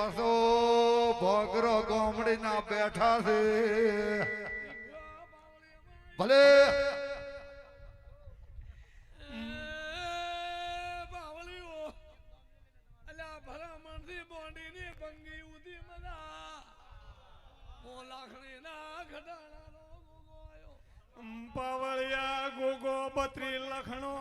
કોસો ભોગરો ગોમડી ના બેઠા છે. ભલે. પાવળિયા ગોગો બત્રી લખણો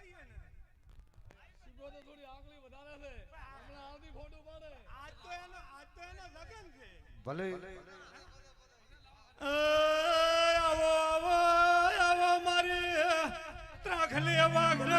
સિકોતર ને શીખો તો થોડી આકલી વધારે છે. હમણાં આવતી ખોટું પડે. આજ તો એનો આજ તો એનો લગન છે. ભલે. આવો આવો આવો મારી ત્રાખલી વાઘરણ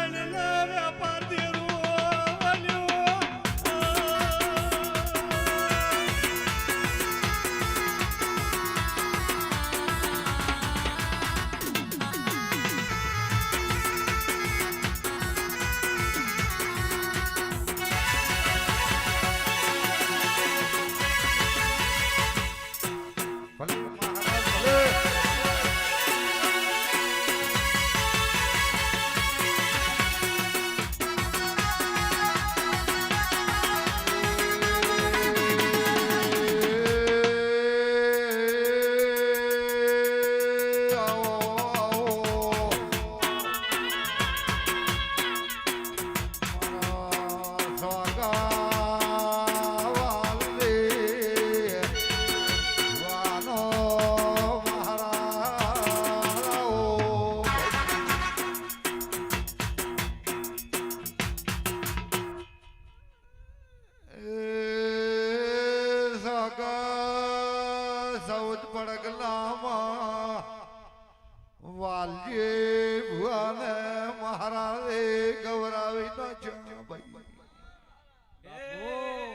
પડગલામાં વાલજી ભુવાને મહારાજે ગૌરાવી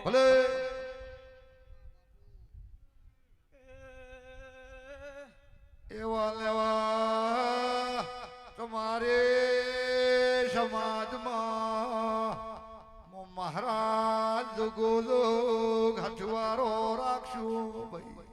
ભલે. એવા લેવા તમારે સમાજમાં મહારાજ ગોલો ઘટવારો રાખશું, ભાઈ.